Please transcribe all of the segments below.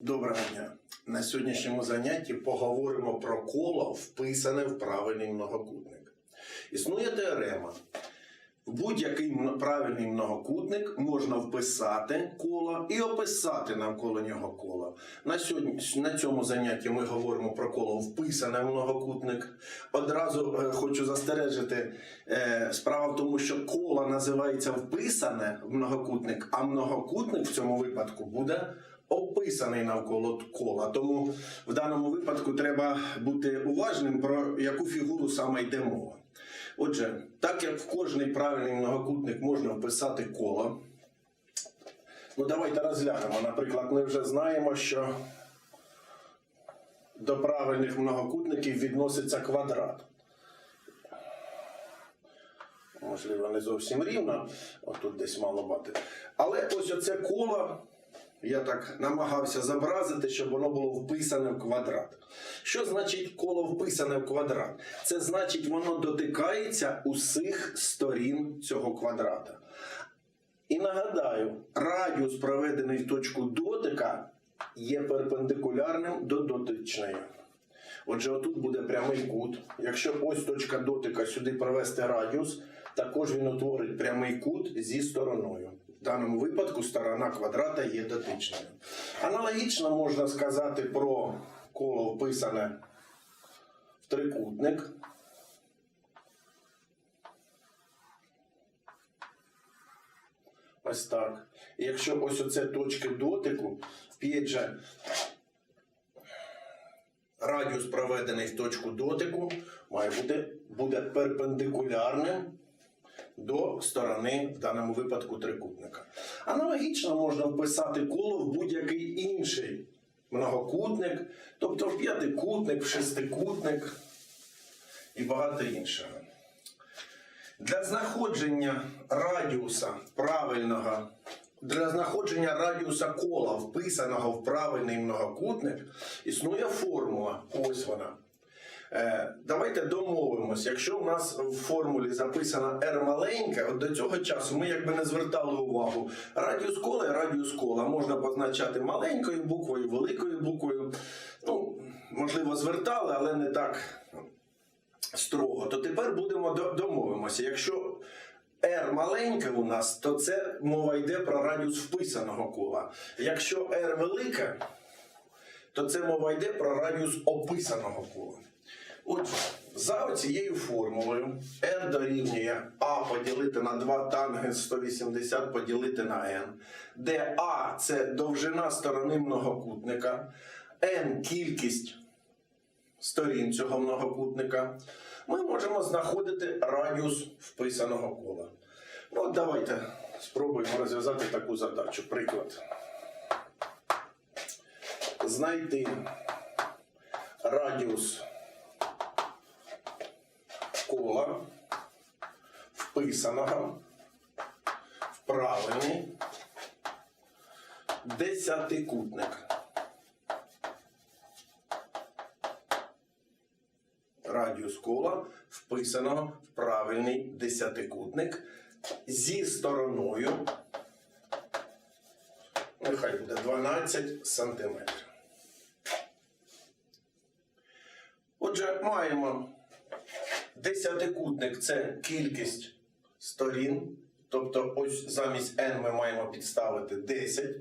Доброго дня! На сьогоднішньому занятті поговоримо про коло, вписане в правильний многокутник. Існує теорема. В будь-який правильний многокутник можна вписати коло і описати навколо нього коло. На, сьогодні, на цьому занятті ми говоримо про коло вписане в многокутник. Одразу е, хочу застережити, е, справа в тому, що коло називається вписане в многокутник, а многокутник в цьому випадку буде описаний навколо кола. Тому в даному випадку треба бути уважним, про яку фігуру саме йде мова. Отже, так як в кожний правильний многокутник можна вписати коло, ну давайте розглянемо. Наприклад, ми вже знаємо, що до правильних многокутників відноситься квадрат. Можливо, не зовсім рівно, отут десь мало бути. Але ось оце коло я так намагався зобразити, щоб воно було вписане в квадрат. Що значить коло вписане в квадрат? Це значить, воно дотикається усіх сторін цього квадрата. І нагадаю, радіус, проведений в точку дотика, є перпендикулярним до дотичної. Отже, отут буде прямий кут. Якщо ось точка дотика сюди провести радіус, також він утворить прямий кут зі стороною. В даному випадку сторона квадрата є дотичною. Аналогічно можна сказати про коло вписане в трикутник. Ось так. І якщо ось оце точки дотику, вп'ять же радіус, проведений в точку дотику, має бути буде перпендикулярним до сторони, в даному випадку, трикутника. Аналогічно можна вписати коло в будь-який інший многокутник, тобто в п'ятикутник, в шестикутник і багато іншого. Для знаходження радіуса правильного, для знаходження радіуса кола, вписаного в правильний многокутник, існує формула. Ось вона. Е, давайте домовимось, якщо у нас в формулі записано R маленьке, от до цього часу ми якби не звертали увагу. Радіус кола і радіус кола можна позначати маленькою буквою, великою буквою. Ну, можливо, звертали, але не так строго. То тепер будемо домовимося. Якщо R маленьке у нас, то це мова йде про радіус вписаного кола. Якщо R велике, то це мова йде про радіус описаного кола. Отже, за цією формулою R дорівнює А поділити на 2 тангенс 180 поділити на n, де А це довжина сторони многокутника, n кількість сторін цього многокутника, ми можемо знаходити радіус вписаного кола. Ну, от давайте спробуємо розв'язати таку задачу. Приклад. Знайти радіус кола, вписаного в правильний десятикутник. Радіус кола вписаного в правильний десятикутник зі стороною, нехай буде 12 сантиметрів. Отже, маємо Десятикутник це кількість сторін. Тобто, ось замість n ми маємо підставити 10,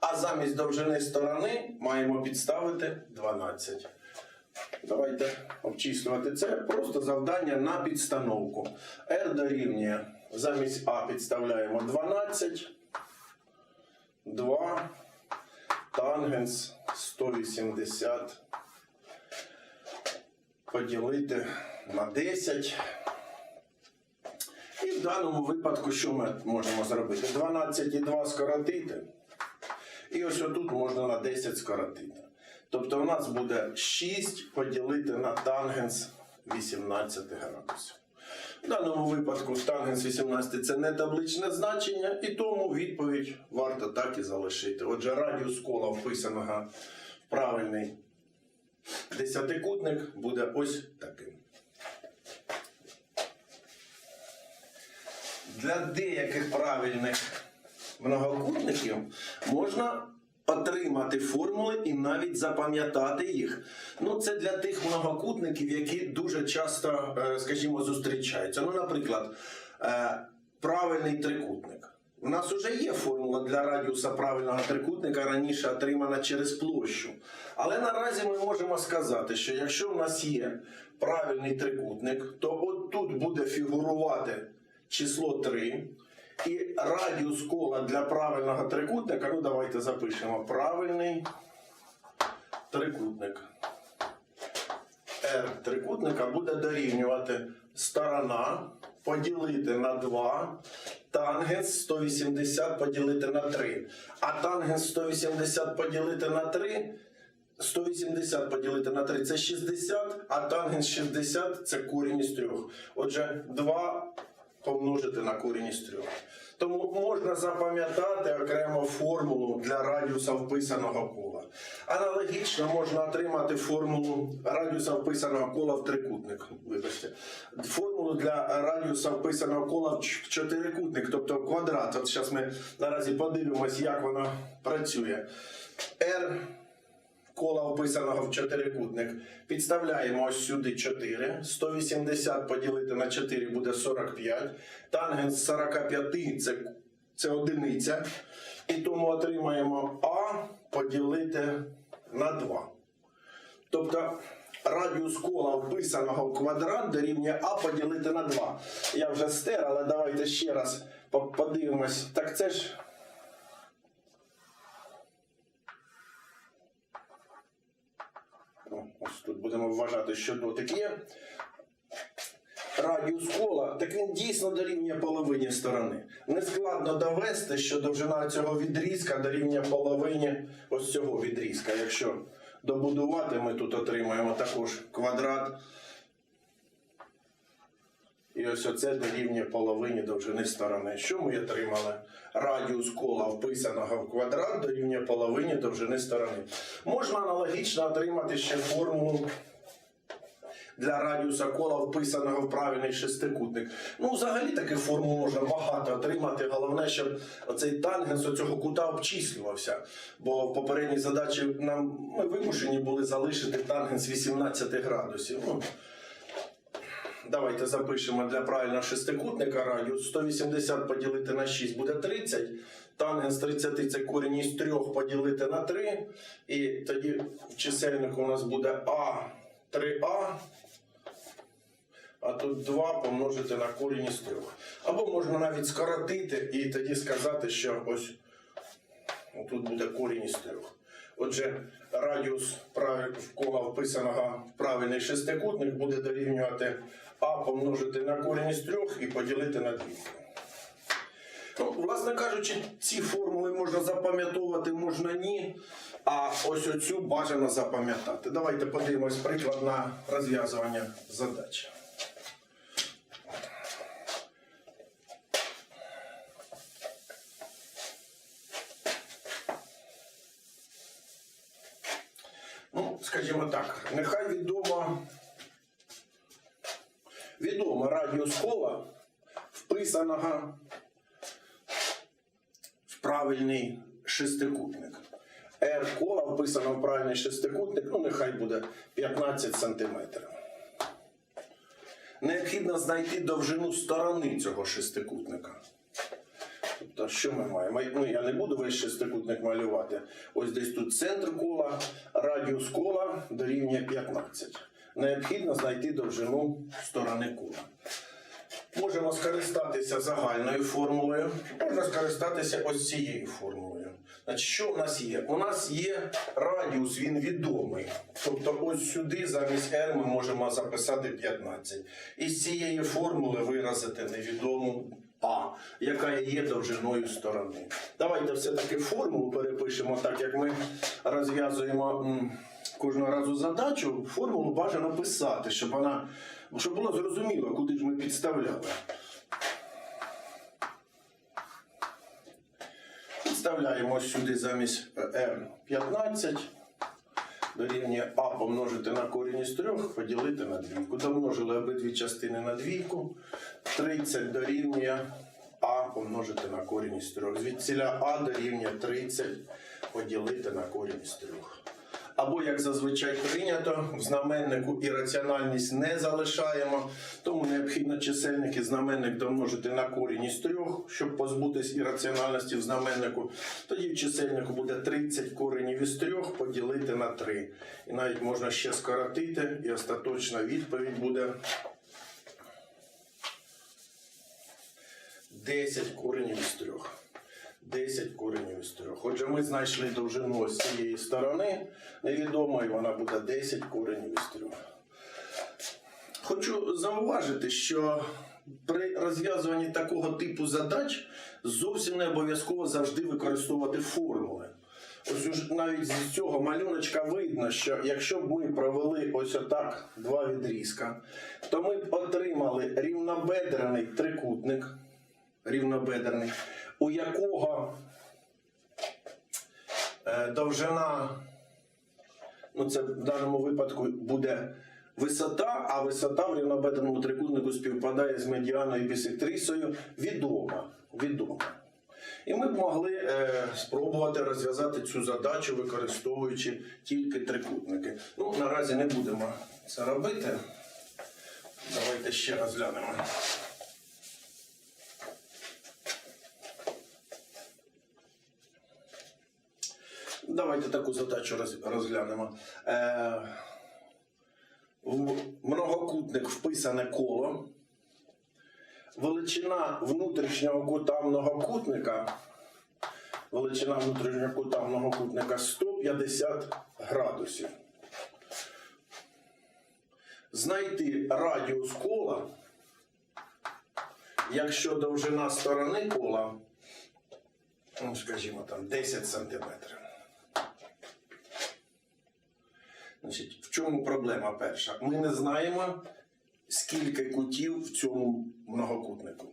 а замість довжини сторони маємо підставити 12. Давайте обчислювати це. Просто завдання на підстановку. R дорівнює замість А підставляємо 12, 2, тангенс 180 поділити на 10. І в даному випадку, що ми можемо зробити? 12 і 2 скоротити. І ось отут можна на 10 скоротити. Тобто у нас буде 6 поділити на тангенс 18 градусів. В даному випадку тангенс 18 це не табличне значення, і тому відповідь варто так і залишити. Отже, радіус кола вписаного в правильний Десятикутник буде ось таким. Для деяких правильних многокутників можна отримати формули і навіть запам'ятати їх. Ну, це для тих многокутників, які дуже часто, е, скажімо, зустрічаються. Ну, наприклад, е, правильний трикутник. У нас вже є формула для радіуса правильного трикутника, раніше отримана через площу. Але наразі ми можемо сказати, що якщо в нас є правильний трикутник, то от тут буде фігурувати число 3. І радіус кола для правильного трикутника, ну давайте запишемо правильний трикутник. R трикутника буде дорівнювати сторона поділити на 2, тангенс 180 поділити на 3. А тангенс 180 поділити на 3 180 поділити на 3 це 60, а тангенс 60 це корінь із 3. Отже, 2 помножити на корінь із 3. Тому можна запам'ятати окремо формулу для радіуса вписаного кола. Аналогічно можна отримати формулу радіуса вписаного кола в трикутник. Вибачте. Формулу для радіуса вписаного кола в чотирикутник, тобто квадрат. От зараз ми наразі подивимось, як воно працює. R кола вписаного в чотирикутник. Підставляємо ось сюди 4. 180 поділити на 4 буде 45. Тангенс 45 це, це одиниця. І тому отримаємо А поділити на 2. Тобто радіус кола вписаного в квадрат дорівнює А поділити на 2. Я вже стер, але давайте ще раз подивимось. Так це ж Ось тут будемо вважати, що дотик є. Радіус кола, так він дійсно дорівнює половині сторони. Нескладно довести, що довжина цього відрізка дорівнює половині ось цього відрізка. Якщо добудувати, ми тут отримаємо також квадрат. І ось оце дорівнює половині довжини сторони. Що ми отримали? Радіус кола вписаного в квадрат дорівнює половині довжини сторони. Можна аналогічно отримати ще формулу для радіуса кола вписаного в правильний шестикутник. Ну, взагалі таких формул можна багато отримати. Головне, щоб оцей тангенс оцього кута обчислювався. Бо в попередній задачі нам ми вимушені були залишити тангенс 18 градусів. Ну, Давайте запишемо для правильного шестикутника радіус 180 поділити на 6 буде 30. Тангенс 30 це корінь із 3 поділити на 3. І тоді в чисельнику у нас буде А 3А. А тут 2 помножити на корінь із 3. Або можна навіть скоротити і тоді сказати, що ось тут буде корінь із 3. Отже, радіус правиль- кола вписаного в правильний шестикутник буде дорівнювати А помножити на корінь із 3 і поділити на 2. Ну, власне кажучи, ці формули можна запам'ятовувати, можна ні. А ось оцю бажано запам'ятати. Давайте подивимось приклад на розв'язування задачі. Ну, скажімо так, нехай відомо, відомо радіус кола вписаного в правильний шестикутник. R кола вписано в правильний шестикутник, ну нехай буде 15 сантиметрів. Необхідно знайти довжину сторони цього шестикутника. Тобто, що ми маємо? Ну, я не буду весь шестикутник малювати. Ось десь тут центр кола, радіус кола дорівнює 15. Необхідно знайти довжину сторони кола. Можемо скористатися загальною формулою, можна скористатися ось цією формулою. Значить, що у нас є? У нас є радіус, він відомий. Тобто, ось сюди замість r ми можемо записати 15. Із цієї формули виразити невідому А, яка є довжиною сторони. Давайте все-таки формулу перепишемо, так як ми розв'язуємо кожного разу задачу. Формулу бажано писати, щоб вона щоб було зрозуміло, куди ж ми підставляли. Підставляємо сюди замість R15. Дорівнює А помножити на корінь із 3, поділити на двійку. Домножили обидві частини на двійку. 30 дорівнює А помножити на корінь із 3. Звідсіля А дорівнює 30 поділити на корінь із трьох. Або, як зазвичай прийнято, в знаменнику ірраціональність не залишаємо, тому необхідно чисельник і знаменник домножити на корінь із трьох, щоб позбутись ірраціональності в знаменнику. Тоді в чисельнику буде 30 коренів із трьох поділити на 3. І навіть можна ще скоротити, і остаточна відповідь буде 10 коренів із трьох. 10 коренів із трьох. Отже, ми знайшли довжину з цієї сторони невідомо, і вона буде 10 коренів із трьох. Хочу зауважити, що при розв'язуванні такого типу задач зовсім не обов'язково завжди використовувати формули. Ось уж навіть з цього малюночка видно, що якщо б ми провели ось отак два відрізка, то ми б отримали рівнобедрений трикутник, рівнобедрений, у якого е, довжина ну це в даному випадку буде висота, а висота в рівнобедреному трикутнику співпадає з медіаною бісектрисою відома. відома. І ми б могли е, спробувати розв'язати цю задачу, використовуючи тільки трикутники. Ну, наразі не будемо це робити. Давайте ще розглянемо. Давайте таку задачу розглянемо. Е, в многокутник вписане коло. Величина внутрішнього кута многокутника. Величина внутрішнього кута многокутника 150 градусів. Знайти радіус кола, якщо довжина сторони кола, ну, скажімо там, 10 сантиметрів. Значить, в чому проблема перша? Ми не знаємо, скільки кутів в цьому многокутнику.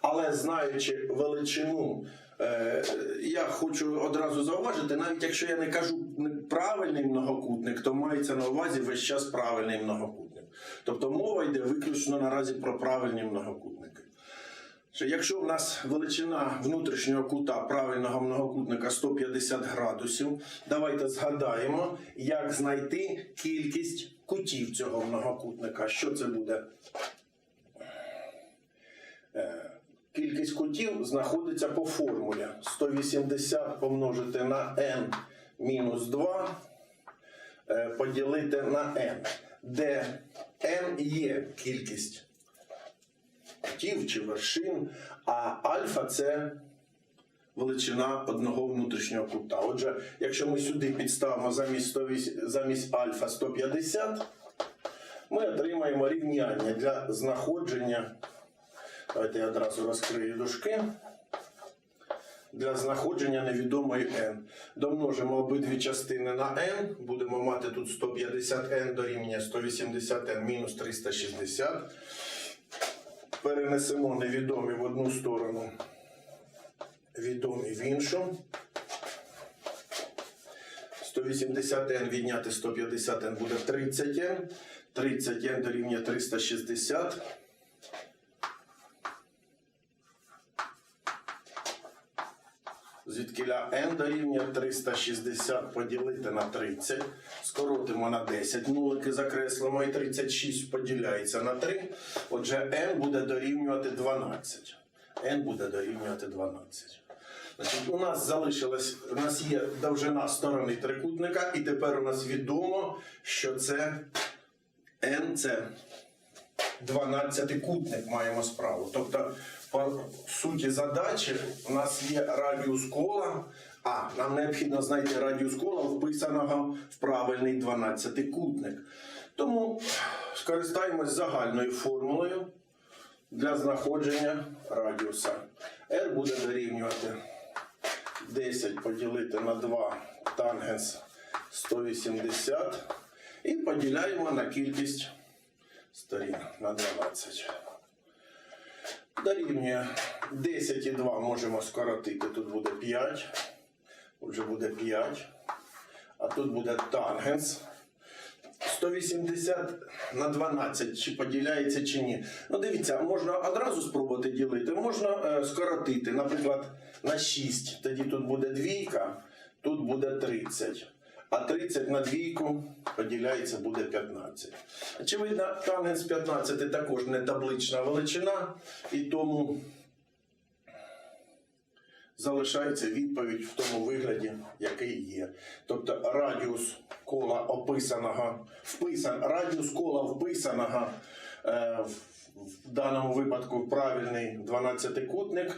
Але знаючи величину, е, я хочу одразу зауважити, навіть якщо я не кажу правильний многокутник, то мається на увазі весь час правильний многокутник. Тобто мова йде виключно наразі про правильні многокутники. Що якщо в нас величина внутрішнього кута правильного многокутника 150 градусів, давайте згадаємо, як знайти кількість кутів цього многокутника. Що це буде? Е, Кількість кутів знаходиться по формулі 180 помножити на n мінус 2 е, поділити на n, де n є кількість кутів чи вершин, а альфа це величина одного внутрішнього кута. Отже, якщо ми сюди підставимо замість, 108 замість альфа 150, ми отримаємо рівняння для знаходження. Давайте я одразу розкрию дужки. Для знаходження невідомої n. Домножимо обидві частини на n. Будемо мати тут 150n дорівнює 180n мінус 360 перенесемо невідомі в одну сторону, відомі в іншу. 180n відняти 150n буде 30n. 30n дорівнює 360. Звідкиля n дорівнює 360 поділити на 30. Скоротимо на 10. Нулики закреслимо і 36 поділяється на 3. Отже, n буде дорівнювати 12. n буде дорівнювати 12. Значить, у нас залишилось, у нас є довжина сторони трикутника, і тепер у нас відомо, що це n це 12-кутник маємо справу. Тобто, суті задачі у нас є радіус кола, а нам необхідно знайти радіус кола, вписаного в правильний 12-кутник. Тому скористаємось загальною формулою для знаходження радіуса. R буде дорівнювати 10 поділити на 2 тангенс 180 і поділяємо на кількість сторін на 12. Дорівнює 10 і 2 можемо скоротити. Тут буде 5. Отже, буде 5. А тут буде тангенс. 180 на 12, чи поділяється, чи ні. Ну, дивіться, можна одразу спробувати ділити, можна е, скоротити, наприклад, на 6. Тоді тут буде двійка. тут буде 30. А 30 на двійку поділяється буде 15. Очевидно, тангенс 15 також не таблична величина, і тому залишається відповідь в тому вигляді, який є. Тобто радіус кола описаного, вписан, радіус кола вписаного е, в, даному випадку правильний 12-кутник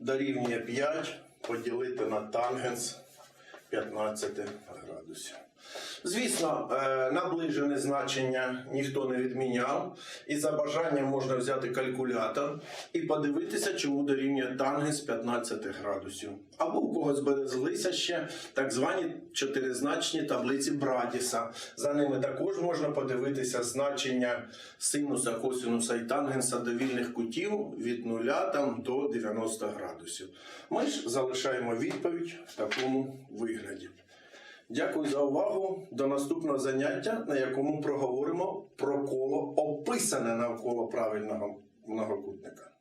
дорівнює 5 поділити на тангенс 15 градусів. Звісно, е, наближене значення ніхто не відміняв, і за бажанням можна взяти калькулятор і подивитися, чому дорівнює тангенс 15 градусів. Або у когось збереглися ще так звані чотиризначні таблиці Брадіса. За ними також можна подивитися значення синуса, косинуса і тангенса довільних кутів від 0 там, до 90 градусів. Ми ж залишаємо відповідь в такому вигляді. Дякую за увагу. До наступного заняття, на якому проговоримо про коло описане навколо правильного многокутника.